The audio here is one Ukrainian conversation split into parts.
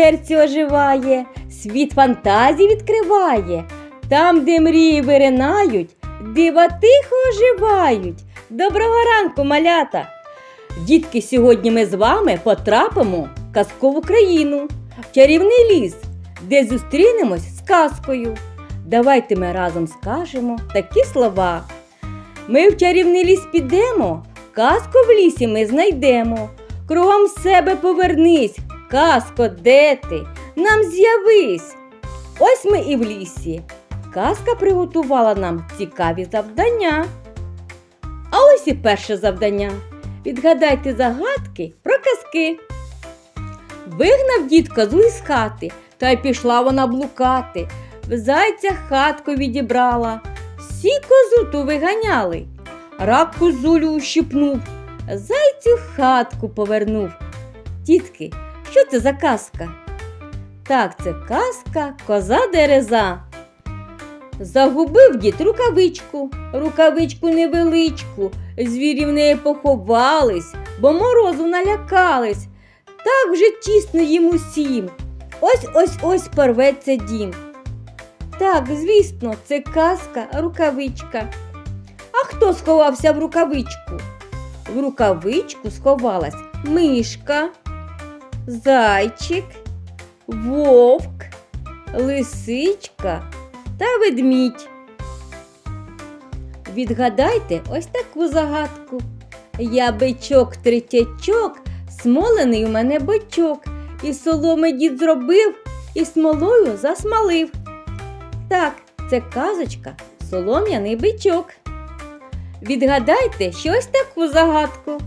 серці оживає, світ фантазій відкриває. Там, де мрії виринають, дива тихо оживають. Доброго ранку, малята! Дітки, сьогодні ми з вами потрапимо в казкову країну, в чарівний ліс, де зустрінемось з казкою. Давайте ми разом скажемо такі слова. Ми в чарівний ліс підемо, казку в лісі ми знайдемо. Кругом себе повернись, казко, де ти? Нам з'явись. Ось ми і в лісі. Казка приготувала нам цікаві завдання. А ось і перше завдання. Відгадайте загадки про казки. Вигнав дід козу із хати, та й пішла вона блукати. В зайця хатку відібрала. Всі козу ту виганяли. Рак козулю ущипнув, зайцю хатку повернув. Дітки, що це за казка? Так, це казка коза дереза. Загубив дід рукавичку, рукавичку невеличку, звірі в неї поховались, бо морозу налякались. Так вже тісно їм усім. Ось ось ось порветься дім. Так, звісно, це казка рукавичка. А хто сховався в рукавичку? В рукавичку сховалась мишка, зайчик, вовк, лисичка та ведмідь. Відгадайте ось таку загадку. Я бичок третячок, смолений у мене бочок, і соломи дід зробив, і смолою засмалив. Так, це казочка солом'яний бичок. Відгадайте ще ось таку загадку.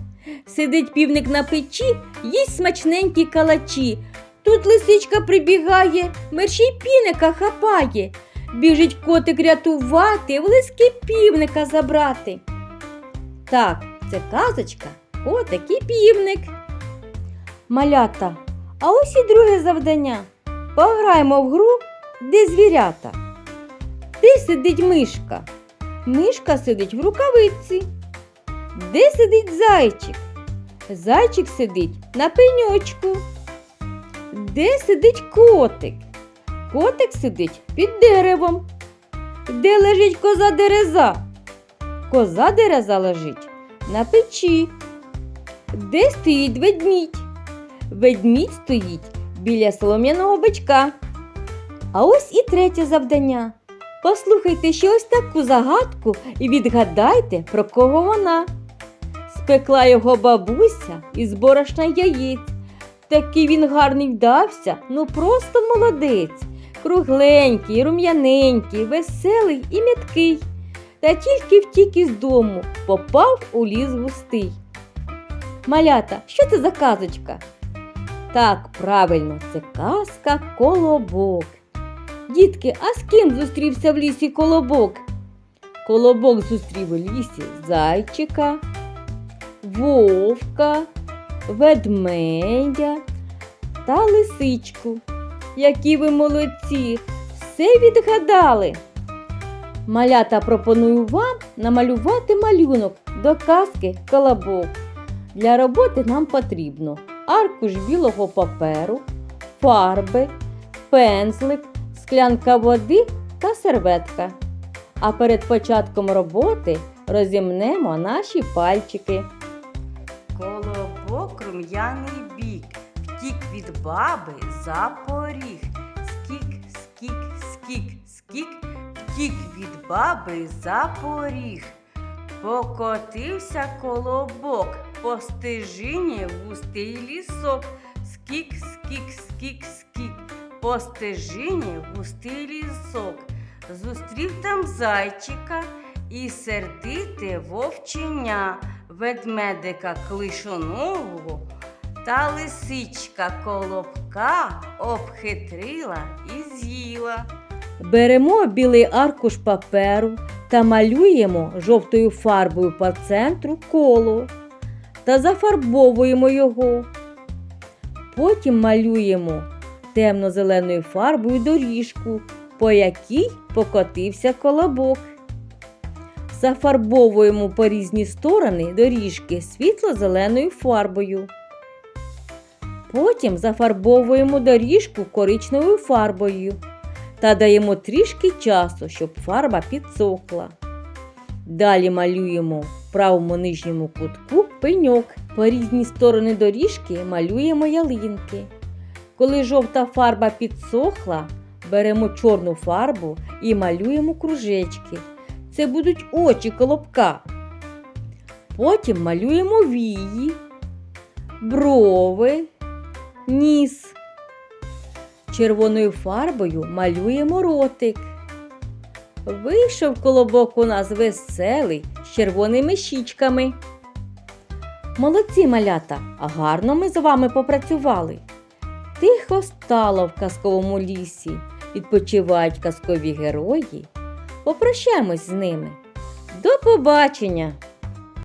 Сидить півник на печі, їсть смачненькі калачі. Тут лисичка прибігає, мерщій півника хапає. Біжить котик рятувати, в лиски півника забрати. Так, це казочка, котик і півник. Малята, а ось і друге завдання. Пограємо в гру, де звірята. Де сидить мишка? Мишка сидить в рукавиці. Де сидить зайчик? Зайчик сидить на пеньочку. Де сидить котик? Котик сидить під деревом. Де лежить коза дереза? Коза дереза лежить на печі. Де стоїть ведмідь? Ведмідь стоїть біля солом'яного бичка. А ось і третє завдання. Послухайте ще ось таку загадку і відгадайте, про кого вона. Спекла його бабуся із борошна яєць. Такий він гарний вдався, ну просто молодець. Кругленький, рум'яненький, веселий і м'яткий. Та тільки втік із дому, попав у ліс густий. Малята, що це за казочка? Так, правильно, це казка колобок. Дітки, а з ким зустрівся в лісі колобок? Колобок зустрів у лісі зайчика, вовка, ведмедя та лисичку. Які ви молодці! Все відгадали. Малята пропоную вам намалювати малюнок до казки колобок. Для роботи нам потрібно аркуш білого паперу, фарби, пензлик, склянка води та серветка. А перед початком роботи розімнемо наші пальчики. Рум'яний бік, втік від баби за поріг. Скік, скік, скік, скік, втік від баби за поріг. Покотився колобок по стежині густий лісок. Скік, скік, скік, скік, по стежині густий лісок. Зустрів там зайчика і сердите вовченя, ведмедика клишонового та лисичка колобка обхитрила і з'їла. Беремо білий аркуш паперу та малюємо жовтою фарбою по центру коло та зафарбовуємо його. Потім малюємо темно-зеленою фарбою доріжку, по якій покотився колобок. Зафарбовуємо по різні сторони доріжки світло-зеленою фарбою. Потім зафарбовуємо доріжку коричневою фарбою та даємо трішки часу, щоб фарба підсохла. Далі малюємо в правому нижньому кутку пеньок. По різні сторони доріжки малюємо ялинки. Коли жовта фарба підсохла, беремо чорну фарбу і малюємо кружечки. Це будуть очі колобка. Потім малюємо вії, брови, ніс. Червоною фарбою малюємо ротик. Вийшов колобок у нас веселий з червоними щічками. Молодці малята, а гарно ми з вами попрацювали. Тихо стало в казковому лісі, відпочивають казкові герої. Попрощаємось з ними. До побачення!